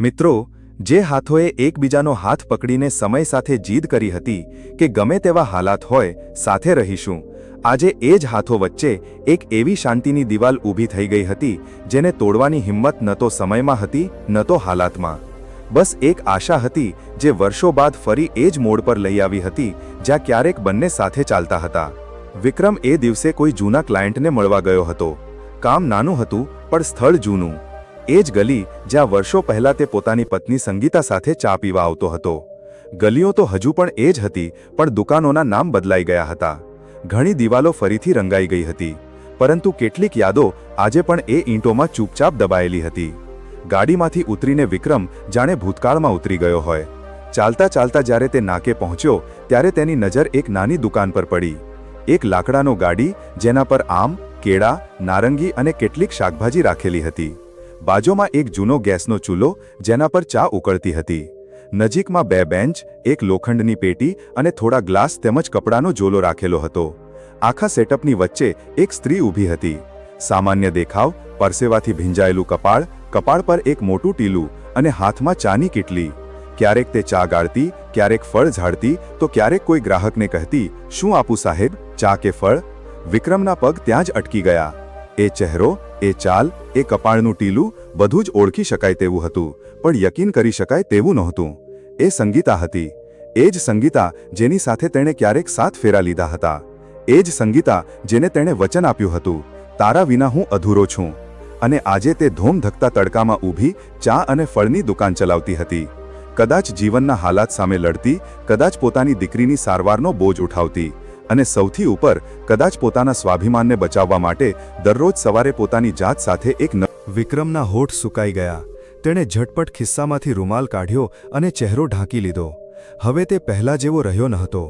મિત્રો, જે હાથોએ એકબીજાનો હાથ પકડીને સમય સાથે જીદ કરી હતી કે ગમે તેવા હાલાત હોય, સાથે રહીશું. આજે એ જ હાથો વચ્ચે એક એવી શાંતિની દિવાલ ઊભી થઈ ગઈ હતી, જેને તોડવાની હિંમત ન તો સમયમાં હતી, ન તો હાલાતમાં. બસ એક આશા હતી, જે વર્ષો બાદ ફરી એ જ મોડ પર લઈ આવી હતી, જ્યાં ક્યારેક બંને સાથે ચાલતા હતા. વિક્રમ એ દિવસે કોઈ જૂના ક્લાયન્ટને મળવા ગયો હતો. કામ નાનું હતું, પણ સ્થળ જૂનું. એ જ ગલી જ્યાં વર્ષો પહેલા તે પોતાની પત્ની સંગીતા સાથે ચા પીવા આવતો હતો. ગલીઓ તો હજુ પણ એ જ હતી, પણ દુકાનોના નામ બદલાઈ ગયા હતા. ઘણી દિવાલો ફરીથી રંગાઈ ગઈ હતી, પરંતુ કેટલીક યાદો આજે પણ એ ઈંટોમાં ચૂપચાપ દબાયેલી હતી. ગાડીમાંથી ઉતરીને વિક્રમ જાણે ભૂતકાળમાં ઉતરી ગયો હોય. ચાલતા ચાલતા જ્યારે તે નાકે પહોંચ્યો, ત્યારે તેની નજર એક નાની દુકાન પર પડી. એક લાકડાનો ગાડી, જેના પર આમ, કેળા, નારંગી અને કેટલીક શાકભાજી રાખેલી હતી. બાજુમાં એક જૂનો ગેસનો ચૂલો જેના પર ચા ઉકળતી હતી. નજીકમાં બે બેન્ચ, એક લોખંડની પેટી અને થોડા ગ્લાસ તેમજ કપડાનો જોલો રાખેલો હતો. આખા સેટઅપની વચ્ચે એક સ્ત્રી ઊભી હતી. સામાન્ય દેખાવ, પરસેવાથી ભીંજાયેલું કપાળ કપાળ પર એક મોટું ટીલું અને હાથમાં ચાની કીટલી. ક્યારેક તે ચા ગાળતી, ક્યારેક ફળ ઝાડતી, તો ક્યારેક કોઈ ગ્રાહકને કહેતી, શું આપું સાહેબ, ચા કે ફળ? વિક્રમના પગ ત્યાં જ અટકી ગયા. એ ચહેરો, એ ચાલ, એ કપાળનું ટીલું બધું જ ઓળખી શકાય તેવું હતું, પણ યકીન કરી શકાય તેવું નહોતું. એ સંગીતા હતી. એ જ સંગીતા જેની સાથે તેણે ક્યારેક સાથ ફેરા લીધા હતા. એ જ સંગીતા જેને તેણે વચન આપ્યું હતું, તારા વિના હું અધૂરો છું. અને આજે તે ધોમધકતા તડકામાં ઊભી ચા અને ફળની દુકાન ચલાવતી હતી. કદાચ જીવનના હાલાત સામે લડતી, કદાચ પોતાની દીકરીની સારવારનો બોજ ઉઠાવતી અને સૌથી ઉપર કદાચ પોતાના સ્વાભિમાનને બચાવવા માટે દરરોજ સવારે પોતાની જાત સાથે એક વિક્રમના હોઠ સુકાઈ ગયા. તેણે ઝટપટ ખિસ્સામાંથી રૂમાલ કાઢ્યો અને ચહેરો ઢાંકી લીધો. હવે તે પહેલા જેવો રહ્યો ન હતો.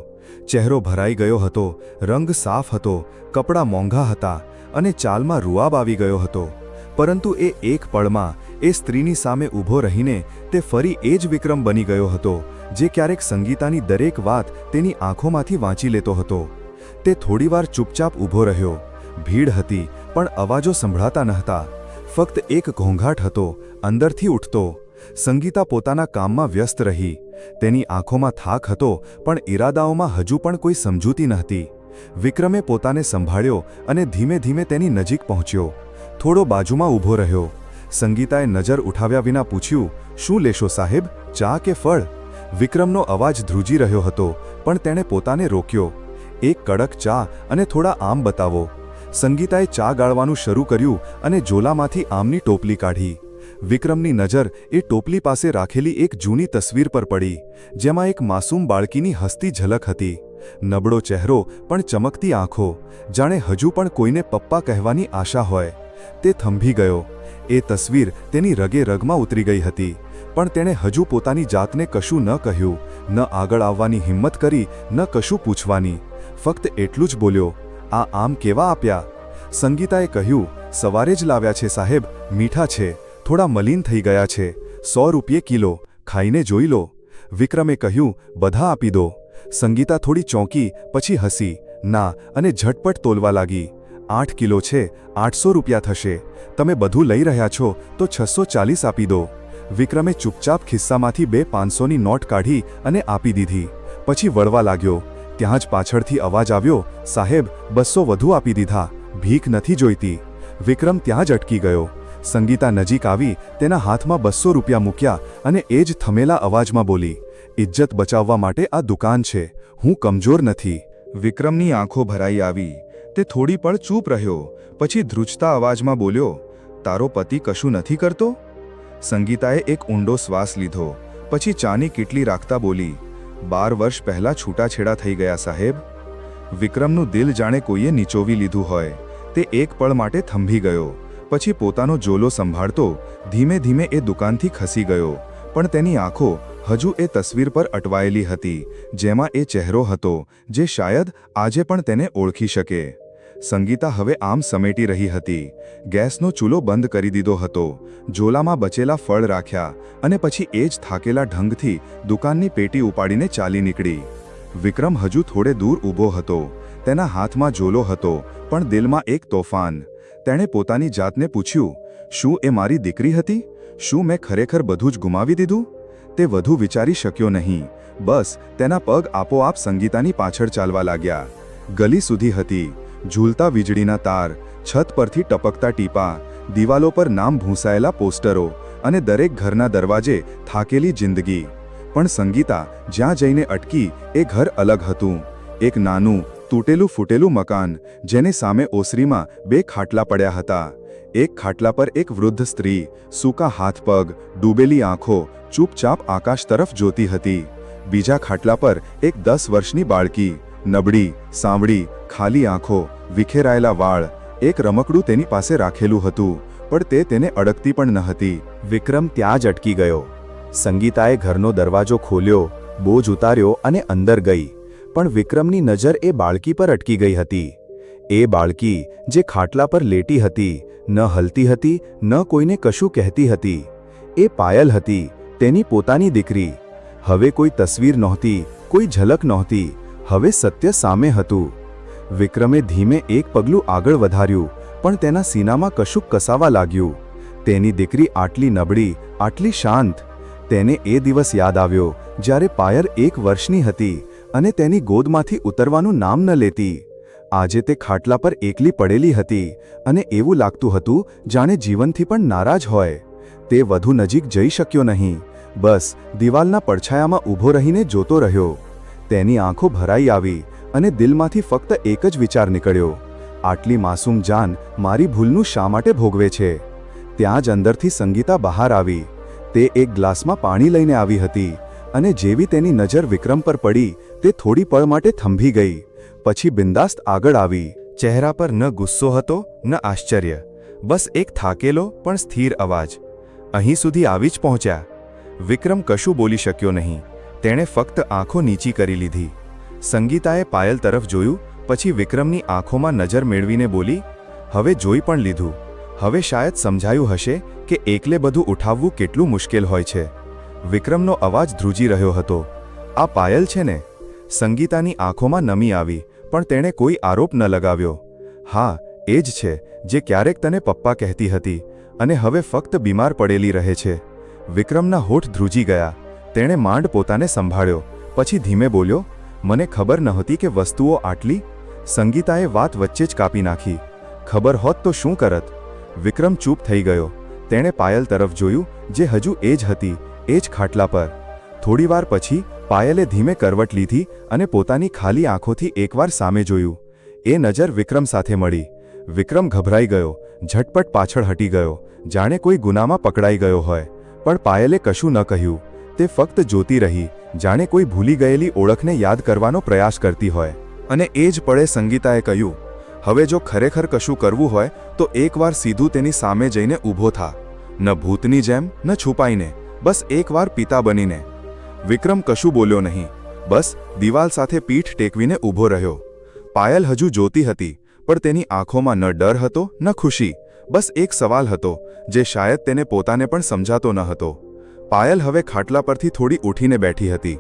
ચહેરો ભરાઈ ગયો હતો, રંગ સાફ હતો, કપડાં મોંઘા હતા અને ચાલમાં રૂઆબ આવી ગયો હતો. પરંતુ એ એક પળમાં એ સ્ત્રીની સામે ઊભો રહીને તે ફરી એ જ વિક્રમ બની ગયો હતો, જે ક્યારેક સંગીતાની દરેક વાત તેની આંખોમાંથી વાંચી લેતો હતો. તે થોડીવાર ચૂપચાપ ઊભો રહ્યો. ભીડ હતી, પણ અવાજો સંભળાતા નહોતા. ફક્ત એક ઘોંઘાટ હતો, અંદરથી ઉઠતો. સંગીતા પોતાના કામમાં વ્યસ્ત રહી. તેની આંખોમાં થાક હતો, પણ ઈરાદાઓમાં હજુ પણ કોઈ સમજૂતી નહોતી. વિક્રમે પોતાને સંભાળ્યો અને ધીમે ધીમે તેની નજીક પહોંચ્યો. થોડો બાજુમાં ઊભો રહ્યો. સંગીતાએ નજર ઉઠાવ્યા વિના પૂછ્યું, શું લેશો સાહેબ? ચા કે ફળ? વિક્રમનો અવાજ ધ્રુજી રહ્યો હતો, પણ તેણે પોતાને રોક્યો. એક કડક ચા અને થોડા આમ બતાવો. સંગીતાએ ચા ગાળવાનું શરૂ કર્યું અને ઝોલામાંથી આમની ટોપલી કાઢી. વિક્રમની નજર એ ટોપલી પાસે રાખેલી એક જૂની તસવીર પર પડી, જેમાં એક માસૂમ બાળકીની હસતી ઝલક હતી. નબળો ચહેરો પણ ચમકતી આંખો, જાણે હજુ પણ કોઈને પપ્પા કહેવાની આશા હોય. તે થંભી ગયો. એ તસવીર તેની રગે રગમાં ઉતરી ગઈ હતી, પણ તેણે હજુ પોતાની જાતને કશું ન કહ્યું, ન આગળ આવવાની હિંમત કરી, ન કશું પૂછવાની. ફક્ત એટલું જ બોલ્યો, આ આમ કેવા આપ્યા? સંગીતાએ કહ્યું, સવારે જ લાવ્યા છે સાહેબ, મીઠા છે, થોડા મલિન થઈ ગયા છે, સો રૂપિયે કિલો, ખાઈને જોઈ લો. વિક્રમે કહ્યું, બધા આપી દો. સંગીતા થોડી ચોંકી, પછી હસી, ના, અને ઝટપટ તોલવા લાગી. આઠ કિલો છે, આઠસો રૂપિયા થશે. તમે બધું લઈ રહ્યા છો, તો છસો ચાલીસ આપી દો. વિક્રમે ચૂપચાપ ખિસ્સામાંથી બે પાંચસોની નોટ કાઢી અને આપી દીધી. પછી વળવા લાગ્યો. ત્યાં જ પાછળથી અવાજ આવ્યો, સાહેબ, બસો વધુ આપી દીધા. ભીખ નથી જોઈતી. વિક્રમ ત્યાં જ અટકી ગયો. સંગીતા નજીક આવી, તેના હાથમાં બસો રૂપિયા મૂક્યા અને એ જ થમેલા અવાજમાં બોલી, ઇજ્જત બચાવવા માટે આ દુકાન છે. હું કમજોર નથી. વિક્રમની આંખો ભરાઈ આવી. તે થોડી પળ ચૂપ રહ્યો, પછી ધ્રુજતા અવાજમાં બોલ્યો, તારો પતિ કશું નથી કરતો? સંગીતાએ એક ઊંડો શ્વાસ લીધો, પછી ચાની કીટલી રાખતા બોલી, બાર વર્ષ પહેલા છૂટાછેડા થઈ ગયા, સાહેબ. વિક્રમનું દિલ જાણે કોઈએ નીચોવી લીધું હોય. તે એક પળ માટે થંભી ગયો, પછી પોતાનો જોલો સંભાળતો, ધીમે ધીમે એ દુકાનથી ખસી ગયો. પણ તેની આંખો હજુ એ તસવીર પર અટવાયેલી હતી, જેમાં એ ચહેરો હતો, જે શાયદ આજે પણ તેને ઓળખી શકે. સંગીતા હવે આમ સમેટી રહી હતી. ગેસનો ચૂલો બંધ કરી દીધો હતો. ઝોલામાં બચેલા ફળ રાખ્યા અને પછી એ જ થાકેલા ઢંગથી દુકાનની પેટી ઉપાડીને ચાલી નીકળી. વિક્રમ હજુ થોડે દૂર ઊભો હતો. તેના હાથમાં ઝોલો હતો, પણ દિલમાં એક તોફાન. તેણે પોતાની જાતને પૂછ્યું, શું એ મારી દીકરી હતી? શું મેં ખરેખર બધું જ ગુમાવી દીધું? તે વધુ વિચારી શક્યો નહીં. બસ, તેના પગ આપોઆપ સંગીતાની પાછળ ચાલવા લાગ્યા. ગલી સુધી હતી. ઝૂલતા વીજળીના તાર, છત પરથી ટપકતા ટીપા, દિવાલો પર નામ ભૂંસાયેલા પોસ્ટરો અને દરેક ઘરના દરવાજે થાકેલી જિંદગી. પણ સંગીતા જ્યાં જઈને અટકી એ ઘર અલગ હતું. એક નાનું, તૂટેલું ફૂટેલું મકાન જેને સામે ઓસરીમાં બે ખાટલા પડ્યા હતા. એક ખાટલા પર એક વૃદ્ધ સ્ત્રી, સૂકા હાથ પગ, ડૂબેલી આંખો, ચૂપચાપ આકાશ તરફ જોતી હતી. બીજા ખાટલા પર એક દસ વર્ષની બાળકી નબળી સાંભળી ખાલી આંખો, વિખેરાયેલા વાળ એક રમકડું તેની પાસે રાખેલું હતું, પણ તે તેને અડકતી પણ ન હતી. વિક્રમ ત્યાં જ અટકી ગયો. સંગીતાએ ઘરનો દરવાજો ખોલ્યો, બોજ ઉતાર્યો અને અંદર ગઈ, પણ વિક્રમની નજર એ બાળકી પર અટકી ગઈ હતી. એ બાળકી, જે ખાટલા પર લેટી હતી, ન હલતી હતી, ન કોઈને કશું કહેતી હતી. એ પાયલ હતી, તેની પોતાની દીકરી. હવે કોઈ તસવીર નહોતી, કોઈ ઝલક નહોતી હવે સત્ય સામે હતું. વિક્રમે ધીમે એક પગલું આગળ વધાર્યું, પણ તેના સીનામાં કશુંક કસાવા લાગ્યું. તેની દીકરી આટલી નબળી, આટલી શાંત. તેને એ દિવસ યાદ આવ્યો, જ્યારે પાયર એક વર્ષની હતી અને તેની ગોદમાંથી ઉતરવાનું નામ ન લેતી. આજે તે ખાટલા પર એકલી પડેલી હતી અને એવું લાગતું હતું, જાણે જીવનથી પણ નારાજ હોય. તે વધુ નજીક જઈ શક્યો નહીં. બસ, દિવાલના પડછાયામાં ઊભો રહીને જોતો રહ્યો. તેની આંખો ભરાઈ આવી અને દિલમાંથી ફક્ત એક જ વિચાર નીકળ્યો. આટલી માસૂમ જાન મારી ભૂલનું શા માટે ભોગવે છે? ત્યાં જ અંદરથી સંગીતા બહાર આવી. તે એક ગ્લાસમાં પાણી લઈને આવી હતી અને જેવી તેની નજર વિક્રમ પર પડી, તે થોડી પળ માટે થંભી ગઈ. પછી બિંદાસ્ત આગળ આવી. ચહેરા પર ન ગુસ્સો હતો, ન આશ્ચર્ય. બસ એક થાકેલો પણ સ્થિર અવાજ. અહીં સુધી આવી જ પહોંચ્યા. વિક્રમ કશું બોલી શક્યો નહીં. તેણે ફક્ત આંખો નીચી કરી લીધી. સંગીતાએ પાયલ તરફ જોયું, પછી વિક્રમની આંખોમાં નજર મેળવીને બોલી, હવે જોઈ પણ લીધું. હવે શાયદ સમજાયું હશે કે એકલે બધું ઉઠાવવું કેટલું મુશ્કેલ હોય છે. વિક્રમનો અવાજ ધ્રુજી રહ્યો હતો. આ પાયલ છે ને? સંગીતાની આંખોમાં નમી આવી, પણ તેણે કોઈ આરોપ ન લગાવ્યો. હા, એ જ છે, જે ક્યારેક તને પપ્પા કહેતી હતી, અને હવે ફક્ત બીમાર પડેલી રહે છે. વિક્રમના હોઠ ધ્રુજી ગયા. તેણે માંડ પોતાને સંભાળ્યો. પછી ધીમે બોલ્યો, મને ખબર નહોતી કે વસ્તુઓ આટલી? સંગીતાએ વાત વચ્ચે જ કાપી નાખી. ખબર હોત તો શું કરત? વિક્રમ ચૂપ થઈ ગયો. તેણે પાયલ તરફ જોયું, જે હજુ એ જ હતી, એ જ ખાટલા પર. થોડીવાર પછી પાયલે ધીમે કરવટ લીધી અને પોતાની ખાલી આંખોથી એકવાર સામે જોયું. એ નજર વિક્રમ સાથે મળી. વિક્રમ ગભરાઈ ગયો, ઝટપટ પાછળ હટી ગયો. જાણે કોઈ ગુનામાં પકડાઈ ગયો હોય. પણ પાયલે કશું ન કહ્યું. તે ફક્ત જોતી રહી, જાણે કોઈ ભૂલી ગયેલી ઓળખને યાદ કરવાનો પ્રયાસ કરતી હોય. અને એ જ પળે સંગીતાએ કહ્યું, હવે જો ખરેખર કશું કરવું હોય, તો એકવાર સીધું તેની સામે જઈને ઊભો થા. ન ભૂતની જેમ, ન છુપાઈને, બસ એકવાર પિતા બનીને. વિક્રમ કશું બોલ્યો નહીં. બસ દિવાલ સાથે પીઠ ટેકવીને ઊભો રહ્યો. પાયલ હજુ જોતી હતી, પણ તેની આંખોમાં ન ડર હતો, ન ખુશી. બસ એક સવાલ હતો, જે શાયદ તેને પોતાને પણ સમજાતો ન હતો. પાયલ હવે ખાટલા પરથી થોડી ઉઠીને બેઠી હતી.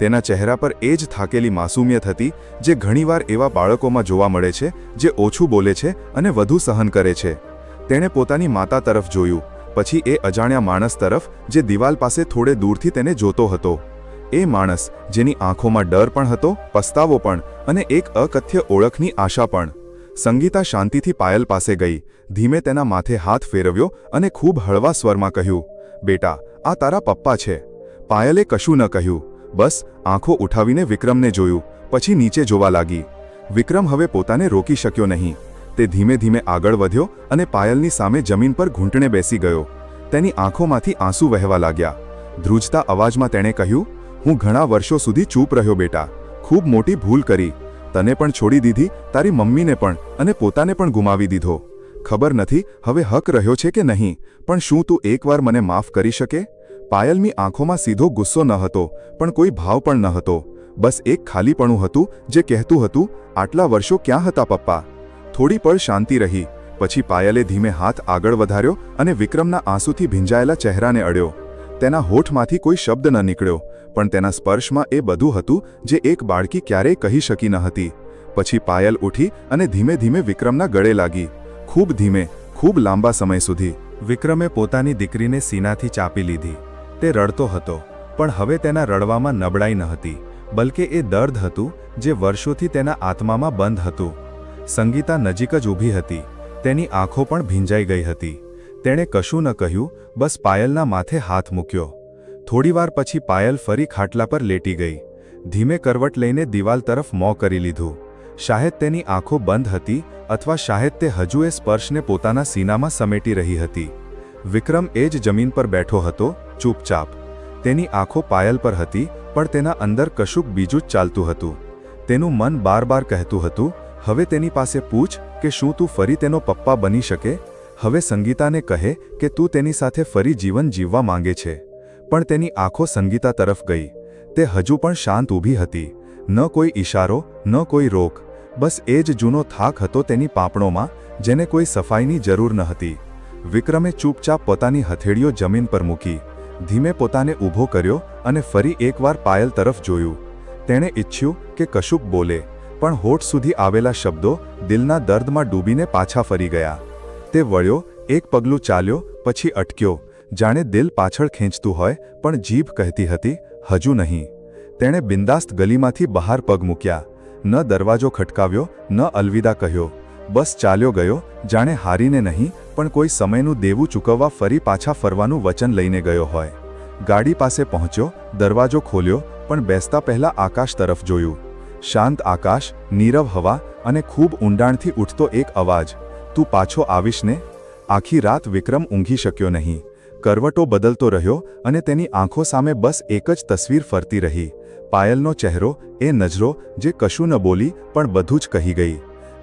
તેના ચહેરા પર એ જ થાકેલી માસૂમિયત હતી, જે ઘણીવાર એવા બાળકોમાં જોવા મળે છે, જે ઓછું બોલે છે અને વધુ સહન કરે છે. તેણે પોતાની માતા તરફ જોયું, પછી એ અજાણ્યા માણસ તરફ, જે દિવાલ પાસે થોડે દૂરથી તેને જોતો હતો. એ માણસ, જેની આંખોમાં ડર પણ હતો, પસ્તાવો પણ, અને એક અકથ્ય ઓળખની આશા પણ. સંગીતા શાંતિથી પાયલ પાસે ગઈ, ધીમે તેના માથે હાથ ફેરવ્યો અને ખૂબ હળવા સ્વરમાં કહ્યું, બેટા આ તારા પપ્પા છે. પાયલે કશું ન કહ્યું. બસ, આંખો ઉઠાવીને વિક્રમને જોયું, પછી નીચે જોવા લાગી. વિક્રમ હવે પોતાને રોકી શક્યો નહીં. તે ધીમે ધીમે આગળ વધ્યો અને પાયલની સામે જમીન પર ઘૂંટણે બેસી ગયો. તેની આંખોમાંથી આંસુ વહેવા લાગ્યા. ધ્રુજતા અવાજમાં તેણે કહ્યું, હું ઘણા વર્ષો સુધી ચૂપ રહ્યો બેટા. ખૂબ મોટી ભૂલ કરી. તને પણ છોડી દીધી, તારી મમ્મીને પણ, અને પોતાને પણ ગુમાવી દીધો. ખબર નથી હવે હક રહ્યો છે કે નહીં, પણ શું તું એકવાર મને માફ કરી શકે? પાયલની આંખોમાં સીધો ગુસ્સો ન હતો, પણ કોઈ ભાવ પણ ન હતો. બસ એક ખાલીપણું હતું, જે કહેતું હતું, આટલા વર્ષો ક્યાં હતા પપ્પા? થોડી પળ શાંતિ રહી, પછી પાયલે ધીમે હાથ આગળ વધાર્યો અને વિક્રમના આંસુથી ભીંજાયેલા ચહેરાને અડ્યો. તેના હોઠમાંથી કોઈ શબ્દ ન નીકળ્યો, પણ તેના સ્પર્શમાં એ બધું હતું, જે એક બાળકી ક્યારેય કહી શકી ન હતી. પછી પાયલ ઉઠી અને ધીમે ધીમે વિક્રમના ગળે લાગી. ખૂબ ધીમે, ખૂબ લાંબા સમય સુધી વિક્રમે પોતાની દીકરીને સીનાથી ચાપી લીધી. તે રડતો હતો, પણ હવે તેના રડવામાં નબળાઈ ન હતી, બલકે એ દર્દ હતું જે વર્ષોથી તેના આત્મામાં બંધ હતું. સંગીતા નજીક જ ઊભી હતી, તેની આંખો પણ ભીંજાઈ ગઈ હતી. તેણે કશું ન કહ્યું, બસ પાયલના માથે હાથ મૂક્યો. થોડીવાર પછી પાયલ ફરી ખાટલા પર લેટી ગઈ. ધીમે કરવટ લઈને દિવાલ તરફ મોં કરી લીધું. શાયદ તેની આંખો બંધ હતી અથવા શાહેદ તે હજુ એ સ્પર્શને પોતાના સીનામાં સમેટી રહી હતી. વિક્રમ એ જ જમીન પર બેઠો હતો, ચૂપચાપ. તેની આંખો પાયલ પર હતી, પણ તેના અંદર કશુંક બીજું જ ચાલતું હતું. તેનું મન બાર બાર કહેતું હતું, હવે તેની પાસે પૂછ કે શું તું ફરી તેનો પપ્પા બની શકે? હવે સંગીતાને કહે કે તું તેની સાથે ફરી જીવન જીવવા માંગે છે. પણ તેની આંખો સંગીતા તરફ ગઈ. તે હજુ પણ શાંત ઊભી હતી. ન કોઈ ઈશારો, ન કોઈ રોક. બસ એ જ જૂનો થાક હતો તેની પાપણોમાં, જેને કોઈ સફાઈની જરૂર ન હતી. વિક્રમે ચૂપચાપ પોતાની હથેળીઓ જમીન પર મૂકી, ધીમે પોતાને ઊભો કર્યો અને ફરી એકવાર પાયલ તરફ જોયું. તેણે ઈચ્છ્યું કે કશુંક બોલે, પણ હોઠ સુધી આવેલા શબ્દો દિલના દર્દમાં ડૂબીને પાછા ફરી ગયા. તે વળ્યો, એક પગલું ચાલ્યો, પછી અટક્યો. જાણે દિલ પાછળ ખેંચતું હોય, પણ જીભ કહેતી હતી, હજુ નહીં. તેણે બિંદાસ્ત ગલીમાંથી બહાર પગ મૂક્યા. ન દરવાજો ખટકાવ્યો, ન અલવિદા કહ્યો. બસ ચાલ્યો ગયો, જાણે હારીને નહીં, પણ કોઈ સમયનું દેવું ચૂકવવા ફરી પાછા ફરવાનું વચન લઈને ગયો હોય. ગાડી પાસે પહોંચ્યો, દરવાજો ખોલ્યો, પણ બેસતા પહેલા આકાશ તરફ જોયું. શાંત આકાશ, નીરવ હવા અને ખૂબ ઊંડાણથી ઉઠતો એક અવાજ. તું પાછો આવીશ ને? આખી રાત વિક્રમ ઊંઘી શક્યો નહીં. કરવટો બદલતો રહ્યો અને તેની આંખો સામે બસ એક જ તસવીર ફરતી રહી. પાયલનો ચહેરો, એ નજરો, જે કશું ન બોલી, પણ બધું જ કહી ગઈ.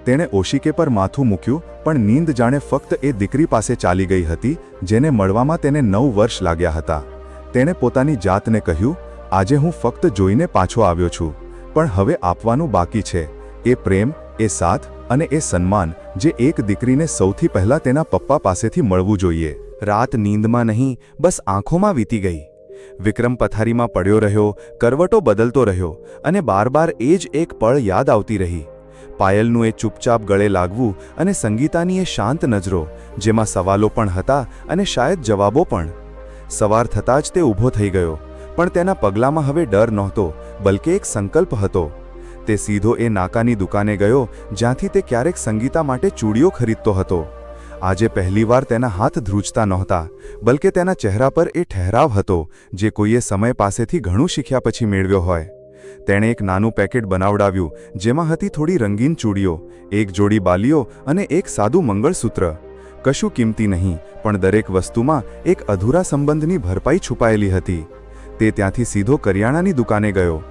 તેણે ઓશિકે પર માથું મૂક્યું, પણ નીંદ જાણે ફક્ત એ દીકરી પાસે ચાલી ગઈ હતી, જેને મળવામાં તેને નવ વર્ષ લાગ્યા હતા. તેણે પોતાની જાતને કહ્યું, આજે હું ફક્ત જોઈને પાછો આવ્યો છું. પણ હવે આપવાનું બાકી છે. એ પ્રેમ, એ સાથ અને એ સન્માન, જે એક દીકરીને સૌથી પહેલા તેના પપ્પા પાસેથી મળવું જોઈએ. રાત નીંદમાં નહીં, બસ આંખોમાં વીતી ગઈ. વિક્રમ પથારીમાં પડ્યો રહ્યો, કરવટો બદલતો રહ્યો અને બાર બાર એ જ એક પળ યાદ આવતી રહી. પાયલનું એ ચૂપચાપ ગળે લાગવું અને સંગીતાની એ શાંત નજરો, જેમાં સવાલો પણ હતા અને શાયદ જવાબો પણ. સવાર થતાં જ તે ઊભો થઈ ગયો, પણ તેના પગલામાં હવે ડર નહોતો, બલકે એક સંકલ્પ હતો. તે સીધો એ નાકાની દુકાને ગયો, જ્યાંથી તે ક્યારેક સંગીતા માટે ચૂડીઓ ખરીદતો હતો. આજે પહેલીવાર તેના હાથ ધ્રુજતા નહોતા, બલકે તેના ચહેરા પર એ ઠહેરાવ હતો જે કોઈએ સમય પાસેથી ઘણું શીખ્યા પછી મેળવ્યો હોય. તેણે એક નાનું પેકેટ બનાવડાવ્યું, જેમાં હતી થોડી રંગીન ચૂડીઓ, એક જોડી બાલીઓ અને એક સાદું મંગળસૂત્ર. કશું કિંમતી નહીં, પણ દરેક વસ્તુમાં એક અધૂરા સંબંધની ભરપાઈ છુપાયેલી હતી. તે ત્યાંથી સીધો કરિયાણાની દુકાને ગયો.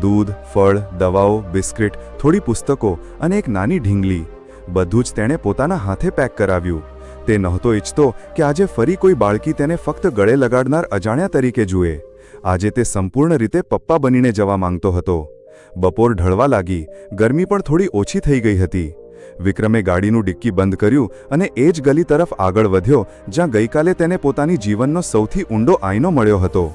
દૂધ, ફળ, દવાઓ, બિસ્કિટ, થોડી પુસ્તકો અને એક નાની ઢીંગલી. બધું જ તેણે પોતાના હાથે પેક કરાવ્યું. તે નહોતો ઈચ્છતો કે આજે ફરી કોઈ બાળકી તેને ફક્ત ગળે લગાડનાર અજાણ્યા તરીકે જુએ. આજે તે સંપૂર્ણ રીતે પપ્પા બનીને જવા માંગતો હતો. બપોર ઢળવા લાગી, ગરમી પણ થોડી ઓછી થઈ ગઈ હતી. વિક્રમે ગાડીનું ડિક્કી બંધ કર્યું અને એ જ ગલી તરફ આગળ વધ્યો, જ્યાં ગઈકાલે તેને પોતાની જીવનનો સૌથી ઊંડો આઈનો મળ્યો હતો.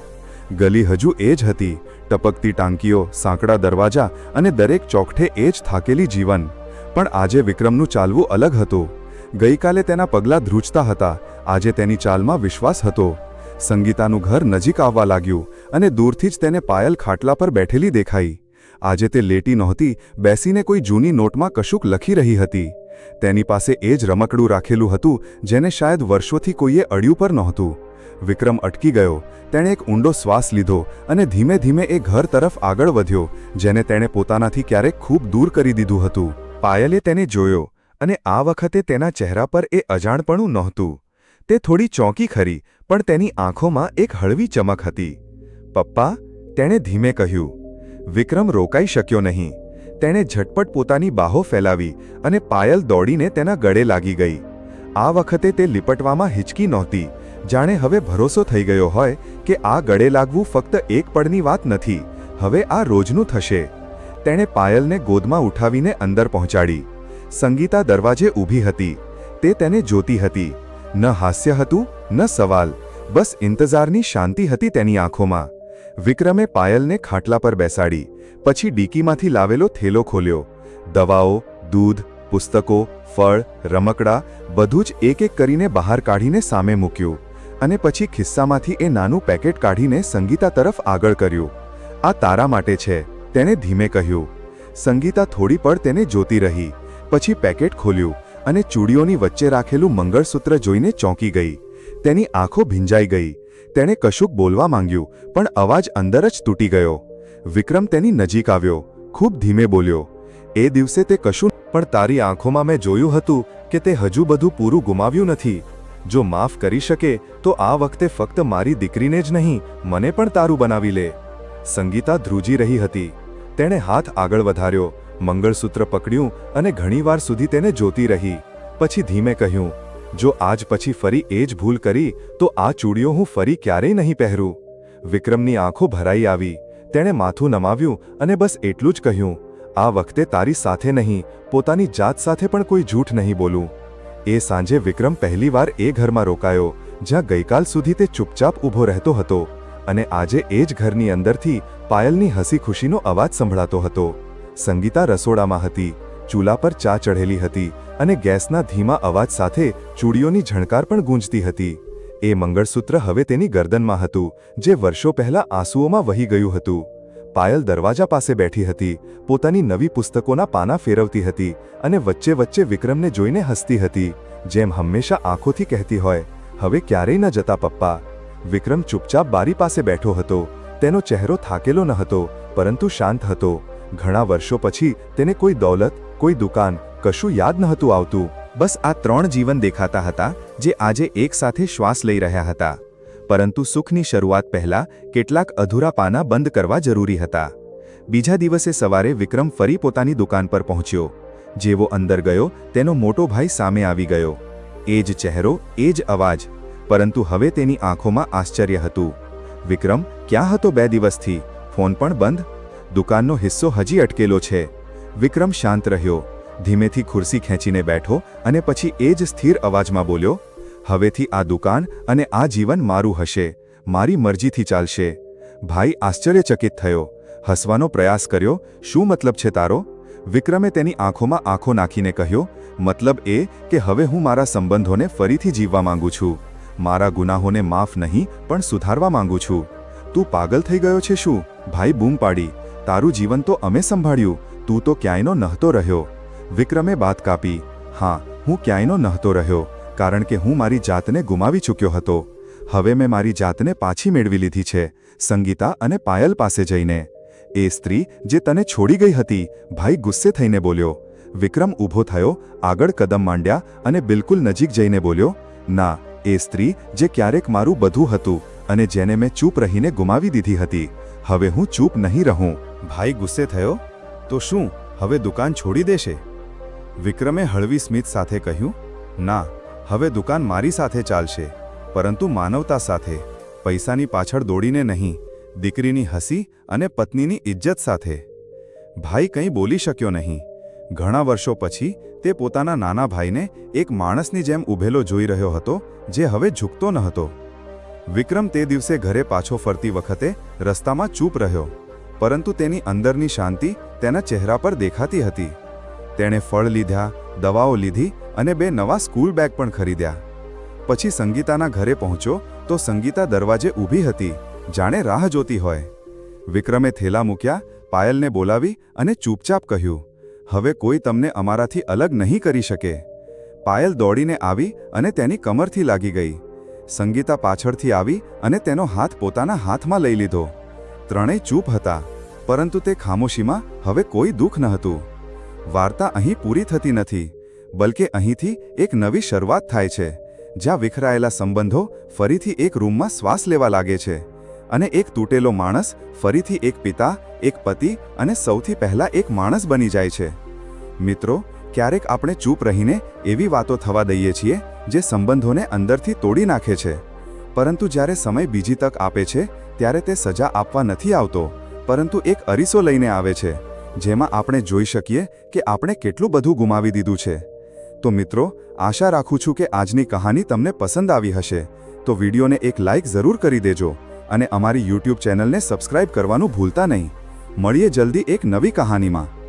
ગલી હજુ એ જ હતી. ટપકતી ટાંકીઓ, સાંકડા દરવાજા અને દરેક ચોકઠે એ જ થાકેલી જીવન. પણ આજે વિક્રમનું ચાલવું અલગ હતું. ગઈકાલે તેના પગલાં ધ્રુજતા હતા. આજે તેની ચાલમાં વિશ્વાસ હતો. સંગીતાનું ઘર નજીક આવવા લાગ્યું અને દૂરથી જ તેને પાયલ ખાટલા પર બેઠેલી દેખાઈ. આજે તે લેટી નહોતી, બેસીને કોઈ જૂની નોટમાં કશુંક લખી રહી હતી. તેની પાસે એ જ રમકડું રાખેલું હતું, જેને શાયદ વર્ષોથી કોઈએ અડ્યું પર નહોતું. વિક્રમ અટકી ગયો. તેણે એક ઊંડો શ્વાસ લીધો અને ધીમે ધીમે એ ઘર તરફ આગળ વધ્યો, જેને તેણે પોતાનાથી ક્યારેક ખૂબ દૂર કરી દીધું હતું. પાયલે તેને જોયો અને આ વખતે તેના ચહેરા પર એ અજાણપણું નહોતું. તે થોડી ચોંકી ખરી, પણ તેની આંખોમાં એક હળવી ચમક હતી. પપ્પા, તેણે ધીમે કહ્યું, વિક્રમ રોકાઈ શક્યો નહીં. તેણે ઝટપટ પોતાની બાહો ફેલાવી અને પાયલ દોડીને તેના ગળે લાગી ગઈ. આ વખતે તે લીપટવામાં હિચકી નહોતી. જાણે હવે ભરોસો થઈ ગયો હોય કે આ ગળે લાગવું ફક્ત એક પળની વાત નથી. હવે આ રોજનું થશે. તેણે પાયલને ગોદમાં ઉઠાવીને અંદર પહોંચાડી. સંગીતા દરવાજે ઊભી હતી. તે તેને જોતી હતી. ન હાસ્ય હતું, ન સવાલ. બસ ઇંતજારની શાંતિ હતી તેની આંખોમાં. વિક્રમે પાયલને ખાટલા પર બેસાડી. પછી ડીકીમાંથી લાવેલો થેલો ખોલ્યો. દવાઓ, દૂધ, પુસ્તકો, ફળ, રમકડા બધું જ એક એક કરીને બહાર કાઢીને સામે મૂક્યું. અને પછી ખિસ્સામાંથી એ નાનું પેકેટ કાઢીને સંગીતા તરફ આગળ કર્યું. આ તારા માટે છે. તેણે ધીમે કહ્યું, સંગીતા થોડી પળ તેને જોતી રહી, પછી પેકેટ ખોલ્યું અને ચૂડીઓની વચ્ચે રાખેલું મંગળસૂત્ર જોઈને ચોંકી ગઈ. તેની આંખો ભીંજાઈ ગઈ. તેણે કશુંક બોલવા માંગ્યું, પણ અવાજ અંદર જ તૂટી ગયો. વિક્રમ તેની નજીક આવ્યો, ખૂબ ધીમે બોલ્યો, એ દિવસે તે કશું પણ તારી આંખોમાં મેં જોયું હતું કે તે હજુ બધું પૂરું ગુમાવ્યું નથી. જો માફ કરી શકે, તો આ વખતે ફક્ત મારી દીકરીને જ નહીં, મને પણ તારું બનાવી લે. સંગીતા ધ્રુજી રહી હતી. તેણે હાથ આગળ વધાર્યો, મંગળસૂત્ર પકડ્યું અને ઘણીવાર સુધી તેને જોતી રહી. પછી ધીમે કહ્યું, જો આજ પછી ફરી એ જ ભૂલ કરી, તો આ ચૂડીઓ હું ફરી ક્યારેય નહીં પહેરું. વિક્રમની આંખો ભરાઈ આવી. તેણે માથું નમાવ્યું અને બસ એટલું જ કહ્યું, આ વખતે તારી સાથે નહીં, પોતાની જાત સાથે પણ કોઈ જૂઠ નહીં બોલું. એ સાંજે વિક્રમ પહેલીવાર એ ઘરમાં રોકાયો, જ્યાં ગઈકાલ સુધી તે ચૂપચાપ ઊભો રહેતો હતો. અને આજે એ જ ઘરની અંદરથી પાયલની હસી ખુશીનો અવાજ સંભળાતો હતો. સંગીતા રસોડામાં હતી, ચૂલા પર ચા ચઢેલી હતી અને ગેસના ધીમા અવાજ સાથે ચૂડીઓની ઝણકાર પણ ગૂંજતી હતી. એ મંગળસૂત્ર હવે તેની ગરદનમાં હતું, જે વર્ષો પહેલા આંસુઓમાં વહી ગયું હતું. પાયલ દરવાજા પાસે બેઠી હતી, પોતાની નવી પુસ્તકોના પાના ફેરવતી હતી અને વચ્ચે વચ્ચે વિક્રમને જોઈને હસતી હતી, જેમ હંમેશા આંખોથી કહેતી હોય, હવે ક્યારેય ન જતા પપ્પા. વિક્રમ ચૂપચાપ બારી પાસે બેઠો હતો. તેનો ચહેરો થાકેલો ન હતો, પરંતુ શાંત હતો. ઘણા વર્ષો પછી તેને કોઈ દોલત, કોઈ દુકાન કશું યાદ નહોતું આવતું. બસ આ ત્રણ જીવન દેખાતા હતા, જે આજે એકસાથે શ્વાસ લઈ રહ્યા હતા. પરંતુ સુખની શરૂઆત પહેલા કેટલાક અધૂરા પાના બંધ કરવા જરૂરી હતા. બીજા દિવસે સવારે વિક્રમ ફરી પોતાની દુકાન પર પહોંચ્યો. જેવો અંદર ગયો, તેનો મોટો ભાઈ સામે આવી ગયો. એ જ ચહેરો, એ જ અવાજ પરંતુ હવે તેની આંખોમાં આશ્ચર્ય હતું. વિક્રમ, ક્યાં હતો બે દિવસથી? ફોન પણ બંધ? દુકાનનો હિસ્સો હજી અટકેલો છે. વિક્રમ શાંત રહ્યો. ધીમેથી ખુરશી ખેંચીને બેઠો અને પછી એ જ સ્થિર અવાજમાં બોલ્યો, હવેથી આ દુકાન અને આ જીવન મારું હશે. મારી મરજીથી ચાલશે. ભાઈ આશ્ચર્યચકિત થયો. હસવાનો પ્રયાસ કર્યો, શું મતલબ છે તારો? વિક્રમે તેની આંખોમાં આંખો નાખીને કહ્યો, મતલબ એ કે હવે હું મારા સંબંધોને ફરીથી જીવવા માંગુ છું. મારા ગુનાહોને માફ નહીં, પણ સુધારવા માંગુ છું. તું પાગલ થઈ ગયો છે શું? ભાઈ, બૂમ પાડી. તારું જીવન તો અમે સંભાળ્યું. તું તો ક્યાંયનો નહતો રહ્યો. વિક્રમે બાત કાપી. હા, હું ક્યાંયનો નહતો રહ્યો, કારણ કે હું મારી જાતને ગુમાવી ચૂક્યો હતો. હવે મેં મારી જાતને પાછી મેળવી લીધી છે, સંગીતા અને પાયલ પાસે જઈને. એ સ્ત્રી, જે તને છોડી ગઈ હતી, ભાઈ ગુસ્સે થઈને બોલ્યો. વિક્રમ ઊભો થયો, આગળ કદમ માંડ્યા અને બિલકુલ નજીક જઈને બોલ્યો, ના એ સ્ત્રી જે ક્યારેક મારું બધું હતું અને જેને મેં ચૂપ રહીને ગુમાવી દીધી હતી. હવે હું ચૂપ નહીં રહું. ભાઈ ગુસ્સે થયો. તો શું, હવે દુકાન છોડી દેશે? વિક્રમે હળવી સ્મિત સાથે કહ્યું, ના, હવે દુકાન મારી સાથે ચાલશે, પરંતુ માનવતા સાથે, પૈસાની પાછળ દોડીને નહીં, દીકરીની હસી અને પત્નીની ઇજ્જત સાથે. ભાઈ કંઈ બોલી શક્યો નહીં. ઘણા વર્ષો પછી તે પોતાના નાના ભાઈને એક માણસની જેમ ઊભેલો જોઈ રહ્યો હતો, જે હવે ઝૂકતો ન હતો. વિક્રમ તે દિવસે ઘરે પાછો ફરતી વખતે રસ્તામાં ચૂપ રહ્યો, પરંતુ તેની અંદરની શાંતિ તેના ચહેરા પર દેખાતી હતી. તેણે ફળ લીધા, દવાઓ લીધી અને બે નવા સ્કૂલ બેગ પણ ખરીદ્યા. પછી સંગીતાના ઘરે પહોંચ્યો તો સંગીતા દરવાજે ઊભી હતી, જાણે રાહ જોતી હોય. વિક્રમે થેલા મૂક્યા, પાયલને બોલાવી અને ચૂપચાપ કહ્યું હવે કોઈ તમને અમારાથી અલગ નહીં કરી શકે. પાયલ દોડીને આવી અને તેની કમરથી લાગી ગઈ. સંગીતા પાછળથી આવી અને તેનો હાથ પોતાના હાથમાં લઈ લીધો. ત્રણેય ચૂપ હતા, પરંતુ તે ખામોશીમાં હવે કોઈ દુઃખ ન હતું. વાર્તા અહીં પૂરી થતી નથી, બલકે અહીંથી એક નવી શરૂઆત થાય છે, જ્યાં વિખરાયેલા સંબંધો ફરીથી એક રૂમમાં શ્વાસ લેવા લાગે છે અને એક તૂટેલો માણસ ફરીથી એક પિતા એક પતિ અને સૌથી પહેલા એક માણસ બની જાય છે. મિત્રો, ક્યારેક આપણે ચૂપ રહીને એવી વાતો થવા દઈએ છીએ જે સંબંધોને અંદરથી તોડી નાખે છે. પરંતુ જ્યારે સમય બીજી તક આપે છે, ત્યારે તે સજા આપવા નથી આવતો, પરંતુ એક અરીસો લઈને આવે છે, જેમાં આપણે જોઈ શકીએ કે આપણે કેટલું બધું ગુમાવી દીધું છે. તો મિત્રો, આશા રાખું છું કે આજની કહાની તમને પસંદ આવી હશે. તો વિડીયોને એક લાઇક જરૂર કરી દેજો અને અમારી યુટ્યુબ ચેનલને સબસ્ક્રાઇબ કરવાનું ભૂલતા નહીં. મળીએ જલ્દી એક નવી કહાનીમાં.